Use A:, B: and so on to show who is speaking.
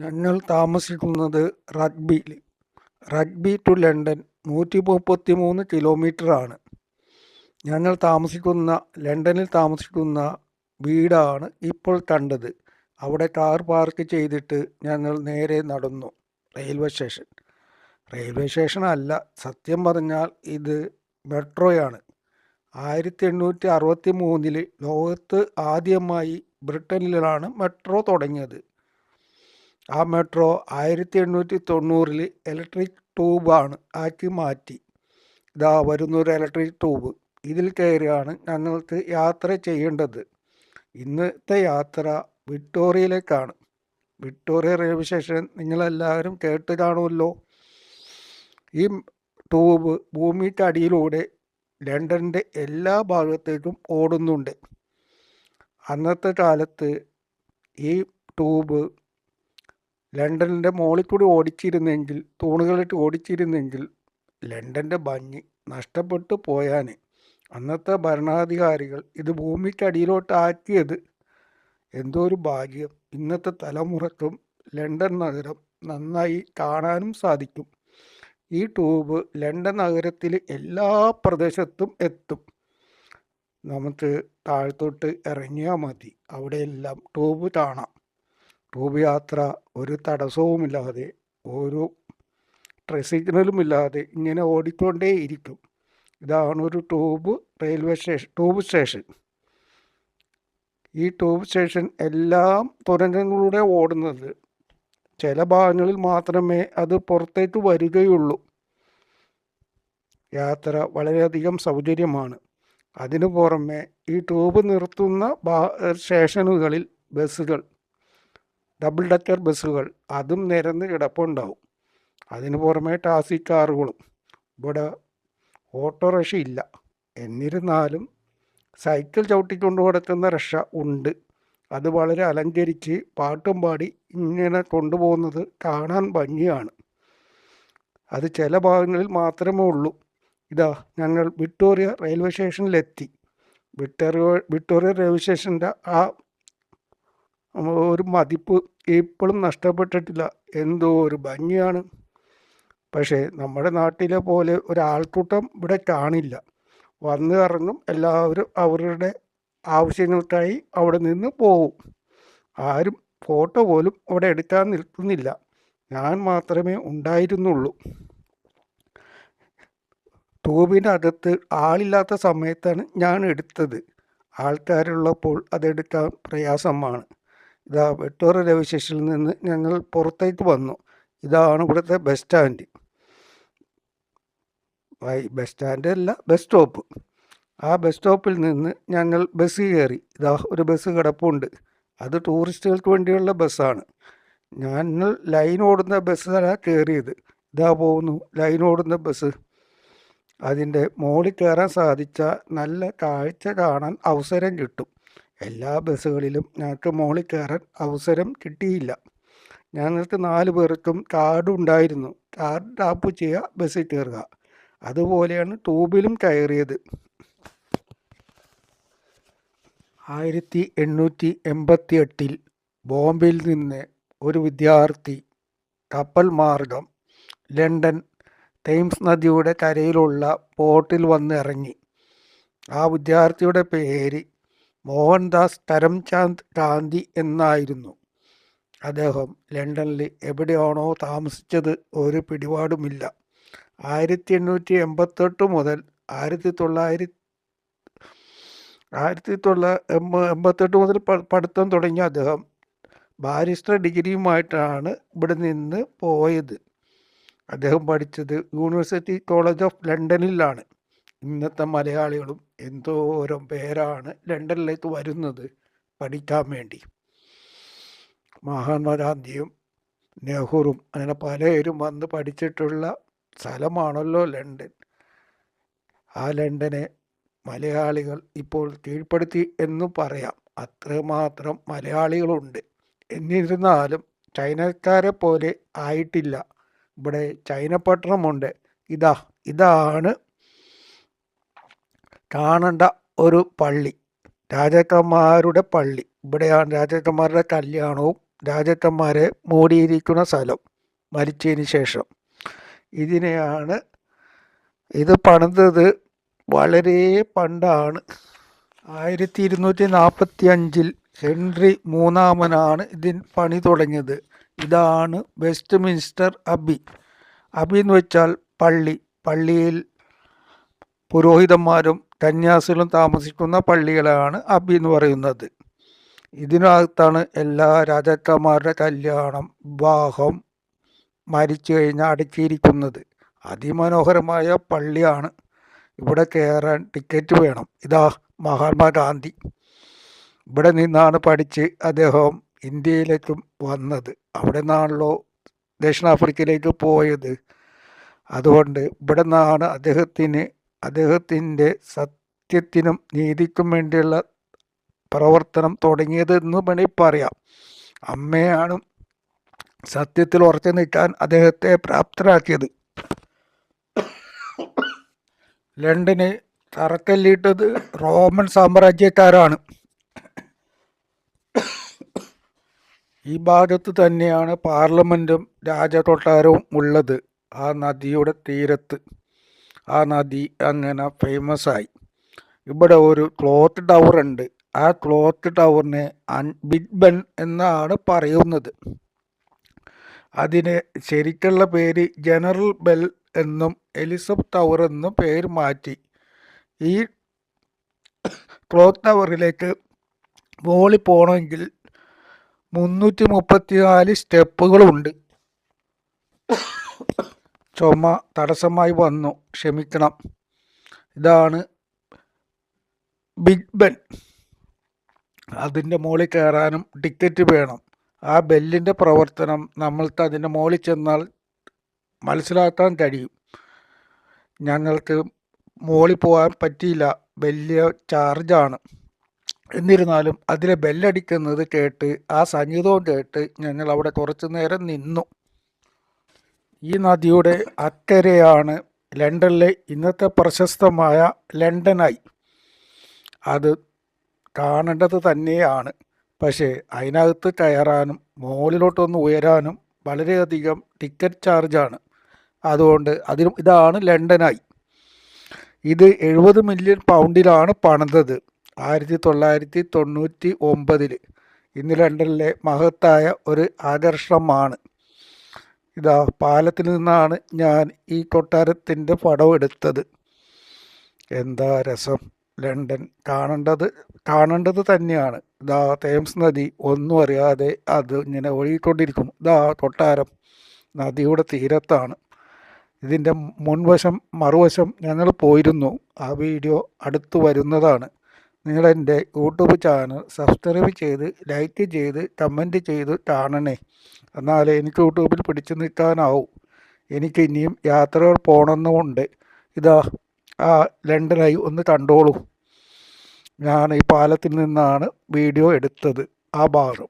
A: ഞങ്ങൾ താമസിക്കുന്നത് റഗ്ബിയിൽ. Rugby to London നൂറ്റി മുപ്പത്തി മൂന്ന് കിലോമീറ്ററാണ്. ഞങ്ങൾ താമസിക്കുന്ന ലണ്ടനിൽ താമസിക്കുന്ന വീടാണ് ഇപ്പോൾ കണ്ടത്. അവിടെ കാർ പാർക്ക് ചെയ്തിട്ട് ഞങ്ങൾ നേരെ നടന്നു. Railway station. റെയിൽവേ സ്റ്റേഷൻ അല്ല സത്യം പറഞ്ഞാൽ ഇത് മെട്രോയാണ്. ആയിരത്തി എണ്ണൂറ്റി അറുപത്തി മൂന്നിൽ ലോകത്ത് ആദ്യമായി ബ്രിട്ടനിലാണ് മെട്രോ തുടങ്ങിയത്. ആ മെട്രോ ആയിരത്തി എണ്ണൂറ്റി തൊണ്ണൂറിൽ ഇലക്ട്രിക് ട്യൂബാണ് ആക്കി മാറ്റി. ഇതാ വരുന്നൊരു ഇലക്ട്രിക് ട്യൂബ് ഇതിൽ കയറിയാണ് ഞങ്ങൾക്ക് യാത്ര ചെയ്യേണ്ടത്. ഇന്നത്തെ യാത്ര വിക്ടോറിയയിലേക്കാണ്. വിക്ടോറിയ റെയിൽവേ സ്റ്റേഷൻ നിങ്ങളെല്ലാവരും കേട്ട് കാണുമല്ലോ. ഈ ട്യൂബ് ഭൂമിക്ക് അടിയിലൂടെ ലണ്ടന്റെ എല്ലാ ഭാഗത്തേക്കും ഓടുന്നുണ്ട്. അന്നത്തെ കാലത്ത് ഈ ട്യൂബ് ലണ്ടനിന്റെ മുകളിൽ കൂടി ഓടിച്ചിരുന്നെങ്കിൽ തൂണുകളിട്ട് ഓടിച്ചിരുന്നെങ്കിൽ ലണ്ടന്റെ ഭംഗി നഷ്ടപ്പെട്ടു പോയാൻ അന്നത്തെ ഭരണാധികാരികൾ ഇത് ഭൂമിക്കടിയിലോട്ട് ആക്കിയത് എന്തോ ഒരു ഭാഗ്യം. ഇന്നത്തെ തലമുറക്കും ലണ്ടൻ നഗരം നന്നായി കാണാനും സാധിക്കും. ഈ ട്യൂബ് ലണ്ടൻ നഗരത്തിൽ എല്ലാ പ്രദേശത്തും എത്തും. നമുക്ക് താഴത്തോട്ട് ഇറങ്ങിയാൽ മതി. അവിടെയെല്ലാം ട്യൂബ് കാണാം. ട്യൂബ് യാത്ര ഒരു തടസ്സവുമില്ലാതെ ഒരു സിഗ്നലുമില്ലാതെ ഇങ്ങനെ ഓടിക്കൊണ്ടേ ഇരിക്കും ഇതാണ് ഒരു tube railway station tube station. ഈ ട്യൂബ് സ്റ്റേഷൻ എല്ലാം തുരങ്കങ്ങളിലൂടെ ഓടുന്നത്. ചില ഭാഗങ്ങളിൽ മാത്രമേ അത് പുറത്തേക്ക് വരികയുള്ളൂ. യാത്ര വളരെയധികം സൗകര്യമാണ്. അതിനു പുറമെ ഈ ട്യൂബ് നിർത്തുന്ന സ്റ്റേഷനുകളിൽ ബസ്സുകൾ ഡബിൾ ഡക്കർ ബസ്സുകൾ അതും നിരന്ന് കിടപ്പുണ്ടാവും. അതിന് പുറമേ ടാക്സി കാറുകളും. ഇവിടെ ഓട്ടോറിക്ഷ ഇല്ല. എന്നിരുന്നാലും സൈക്കിൾ ചവിട്ടിക്കൊണ്ട് കൊടുക്കുന്ന രക്ഷ ഉണ്ട്. അത് വളരെ അലങ്കരിച്ച് പാട്ടും പാടി ഇങ്ങനെ കൊണ്ടുപോകുന്നത് കാണാൻ ഭംഗിയാണ്. അത് ചില ഭാഗങ്ങളിൽ മാത്രമേ ഉള്ളൂ. ഇതാ ഞങ്ങൾ വിക്ടോറിയ റെയിൽവേ സ്റ്റേഷനിലെത്തി. വിക്ടോറിയ വിക്ടോറിയ റെയിൽവേ സ്റ്റേഷന്റെ ആ ഒരു മതിപ്പ് ഇപ്പോഴും നഷ്ടപ്പെട്ടിട്ടില്ല. എന്തോ ഒരു ഭംഗിയാണ്. പക്ഷേ നമ്മുടെ നാട്ടിലെ പോലെ ഒരാൾക്കൂട്ടം ഇവിടെ കാണില്ല. വന്ന് ഇറങ്ങും എല്ലാവരും അവരുടെ ആവശ്യങ്ങൾക്കായി അവിടെ നിന്ന് പോവും. ആരും ഫോട്ടോ പോലും അവിടെ എടുക്കാൻ നിൽക്കുന്നില്ല. ഞാൻ മാത്രമേ ഉണ്ടായിരുന്നുള്ളൂ. ട്യൂബിനകത്ത് ആളില്ലാത്ത സമയത്താണ് ഞാൻ എടുത്തത്. ആൾക്കാരുള്ളപ്പോൾ അതെടുക്കാൻ പ്രയാസമാണ്. ഇതാ വെട്ടൂർ റെയിൽവേ സ്റ്റേഷനിൽ നിന്ന് ഞങ്ങൾ പുറത്തേക്ക് വന്നു. ഇതാണ് ഇവിടുത്തെ ബസ് സ്റ്റാൻഡ് ബസ് സ്റ്റാൻഡ് അല്ല ബസ് സ്റ്റോപ്പ് ആ ബസ് സ്റ്റോപ്പിൽ നിന്ന് ഞങ്ങൾ ബസ് കയറി. ഇതാ ഒരു ബസ് കിടപ്പുണ്ട്. അത് ടൂറിസ്റ്റുകൾക്ക് വേണ്ടിയുള്ള ബസ്സാണ് ഞങ്ങൾ ലൈൻ ഓടുന്ന ബസ്സാണ് കയറിയത്. ഇതാ പോകുന്നു ലൈൻ ഓടുന്ന ബസ് അതിന്റെ മോളിൽ കയറാൻ സാധിച്ചാൽ നല്ല കാഴ്ച കാണാൻ അവസരം കിട്ടും. എല്ലാ ബസ്സുകളിലും ഞങ്ങൾക്ക് മുകളിൽ കയറാൻ അവസരം കിട്ടിയില്ല. ഞങ്ങൾക്ക് നാല് പേർക്കും കാർഡ് ഉണ്ടായിരുന്നു. കാർഡ് ടാപ്പ് ചെയ്യുക ബസ്സിൽ കയറുക. അതുപോലെയാണ് ട്യൂബിലും കയറിയത്. ആയിരത്തി എണ്ണൂറ്റി എൺപത്തി എട്ടിൽ ബോംബെയിൽ നിന്ന് ഒരു വിദ്യാർത്ഥി കപ്പൽ മാർഗം ലണ്ടൻ തെയിംസ് നദിയുടെ കരയിലുള്ള പോർട്ടിൽ വന്ന് ഇറങ്ങി. ആ വിദ്യാർത്ഥിയുടെ പേര് മോഹൻദാസ് കരംചാന്ദ് ഗാന്ധി എന്നായിരുന്നു. അദ്ദേഹം ലണ്ടനിൽ എവിടെയാണോ താമസിച്ചത് ഒരു പിടിപാടുമില്ല. ആയിരത്തി എണ്ണൂറ്റി എൺപത്തെട്ട് മുതൽ ആയിരത്തി തൊള്ളായിരത്തി ആയിരത്തി തൊള്ള എൺപത്തെട്ട് മുതൽ പഠിത്തം തുടങ്ങിയ അദ്ദേഹം ബാരിസ്റ്റർ ഡിഗ്രിയുമായിട്ടാണ് ഇവിടെ നിന്ന് പോയത്. അദ്ദേഹം പഠിച്ചത് യൂണിവേഴ്സിറ്റി കോളേജ് ഓഫ് ലണ്ടനിലാണ്. ഇന്നത്തെ മലയാളികളും എന്തോരം പേരാണ് ലണ്ടനിലേക്ക് വരുന്നത് പഠിക്കാൻ വേണ്ടി. മഹാത്മാഗാന്ധിയും നെഹ്റുവും അങ്ങനെ പലരും വന്ന് പഠിച്ചിട്ടുള്ള സ്ഥലമാണല്ലോ ലണ്ടൻ. ആ ലണ്ടനെ മലയാളികൾ ഇപ്പോൾ കീഴ്പ്പെടുത്തി എന്ന് പറയാം. അത്രമാത്രം മലയാളികളുണ്ട്. എന്നിരുന്നാലും ചൈനക്കാരെ പോലെ ആയിട്ടില്ല. ഇവിടെ ചൈന പട്ടണമുണ്ട് ഇതാ ഇതാണ് കാണേണ്ട ഒരു പള്ളി. രാജാക്കന്മാരുടെ പള്ളി. ഇവിടെയാണ് രാജാക്കന്മാരുടെ കല്യാണവും രാജാക്കന്മാരെ മൂടിയിരിക്കുന്ന സ്ഥലം മരിച്ചതിന് ശേഷം. ഇതിനെയാണ് ഇത് പണിതത് വളരെ പണ്ടാണ്. ആയിരത്തി ഇരുന്നൂറ്റി നാൽപ്പത്തി അഞ്ചിൽ ഹെൻറി മൂന്നാമനാണ് ഇതിന് പണി തുടങ്ങിയത്. ഇതാണ് വെസ്റ്റ് മിൻസ്റ്റർ അബി. അബി എന്ന് വെച്ചാൽ പള്ളി. പള്ളിയിൽ പുരോഹിതന്മാരും കന്യാസികളും താമസിക്കുന്ന പള്ളികളാണ് അബി എന്ന് പറയുന്നത്. ഇതിനകത്താണ് എല്ലാ രാജാക്കന്മാരുടെ കല്യാണം വിവാഹം മരിച്ചു കഴിഞ്ഞാൽ അടക്കിയിരിക്കുന്നത്. അതിമനോഹരമായ പള്ളിയാണ്. ഇവിടെ കയറാൻ ടിക്കറ്റ് വേണം. ഇതാ മഹാത്മാഗാന്ധി ഇവിടെ നിന്നാണ് പഠിച്ച് അദ്ദേഹം ഇന്ത്യയിലേക്കും വന്നത്. അവിടെ നിന്നാണല്ലോ ദക്ഷിണാഫ്രിക്കയിലേക്ക് പോയത്. അതുകൊണ്ട് ഇവിടെ നിന്നാണ് അദ്ദേഹത്തിന് അദ്ദേഹത്തിന്റെ സത്യത്തിനും നീതിക്കും വേണ്ടിയുള്ള പ്രവർത്തനം തുടങ്ങിയത് തുടങ്ങിയതെന്ന് വേണമെങ്കിൽ പറയാം. അമ്മയാണ് സത്യത്തിൽ ഉറച്ചു നിൽക്കാൻ അദ്ദേഹത്തെ പ്രാപ്തരാക്കിയത് ലണ്ടന് തറക്കല്ലിട്ടത് റോമൻ സാമ്രാജ്യക്കാരാണ്. ഈ ഭാഗത്ത് തന്നെയാണ് പാർലമെന്റും രാജകൊട്ടാരവും ഉള്ളത് ആ നദിയുടെ തീരത്ത്. ആ നദി അങ്ങനെ ഫേമസ് ആയി. ഇവിടെ ഒരു ക്ലോത്ത് ടവർ ഉണ്ട്. ആ ക്ലോത്ത് ടവറിനെ ബിഗ് ബെൻ എന്നാണ് പറയുന്നത്. അതിന് ശരിക്കുള്ള പേര് ജനറൽ ബെൽ എന്നും എലിസബത്ത് ടവർ എന്നും പേര് മാറ്റി. ഈ ക്ലോത്ത് ടവറിലേക്ക് മുകളിൽ പോകണമെങ്കിൽ മുന്നൂറ്റി മുപ്പത്തി നാല് സ്റ്റെപ്പുകളുണ്ട് ചുമ തടസ്സമായി വന്നു. ക്ഷമിക്കണം. ഇതാണ് ബിഗ് ബെൻ. അതിന്റെ മുകളിൽ കയറാനും ടിക്കറ്റ് വേണം. ആ ബെല്ലിന്റെ പ്രവർത്തനം നമ്മൾക്ക് അതിന്റെ മുകളിൽ ചെന്നാൽ മനസ്സിലാക്കാൻ കഴിയും. ഞങ്ങൾക്ക് മുകളിൽ പോകാൻ പറ്റിയില്ല. വലിയ ചാർജാണ്. എന്നിരുന്നാലും അതിലെ ബെല്ലടിക്കുന്നത് കേട്ട് ആ സംഗീതവും കേട്ട് ഞങ്ങൾ അവിടെ കുറച്ച് നേരം നിന്നു. ഈ നദിയുടെ അക്കരെയാണ് ലണ്ടനിലെ ഇന്നത്തെ പ്രശസ്തമായ ലണ്ടനായി. അത് കാണേണ്ടത് തന്നെയാണ്. പക്ഷേ അതിനകത്ത് കയറാനും മുകളിലോട്ടൊന്ന് ഉയരാനും വളരെയധികം ടിക്കറ്റ് ചാർജാണ്. അതുകൊണ്ട് അതിന് ഇതാണ് ലണ്ടനായി. ഇത് എഴുപത് മില്യൺ പൗണ്ടിലാണ് പണിതത്. ആയിരത്തി തൊള്ളായിരത്തി തൊണ്ണൂറ്റി ഒമ്പതിൽ ഇന്ന് ലണ്ടനിലെ മഹത്തായ ഒരു ആകർഷണമാണ്. ഇതാ പാലത്തിൽ നിന്നാണ് ഞാൻ ഈ കൊട്ടാരത്തിന്റെ പടം എടുത്തത്. എന്താ രസം? ലണ്ടൻ കാണേണ്ടത് കാണേണ്ടത് തന്നെയാണ്. ഇതാ തേംസ് നദി ഒന്നും അറിയാതെ അത് ഇങ്ങനെ ഒഴുകിക്കൊണ്ടിരിക്കും ഇതാ കൊട്ടാരം നദിയുടെ തീരത്താണ്. ഇതിന്റെ മുൻവശം മറുവശം ഞങ്ങൾ പോയിരുന്നു. ആ വീഡിയോ അടുത്ത് വരുന്നതാണ്. നിങ്ങളെന്റെ യൂട്യൂബ് ചാനൽ സബ്സ്ക്രൈബ് ചെയ്ത് ലൈക്ക് ചെയ്ത് കമന്റ് ചെയ്ത് കാണണേ. എന്നാലേ എനിക്ക് യൂട്യൂബിൽ പിടിച്ചു നിൽക്കാനാവും. എനിക്ക് ഇനിയും യാത്രകൾ പോകണമെന്നുമുണ്ട്. ഇതാ ആ ലണ്ടനായി ഒന്ന് കണ്ടോളൂ. ഞാൻ ഈ പാലത്തിൽ നിന്നാണ് വീഡിയോ എടുത്തത്. ആ ഭാഗം.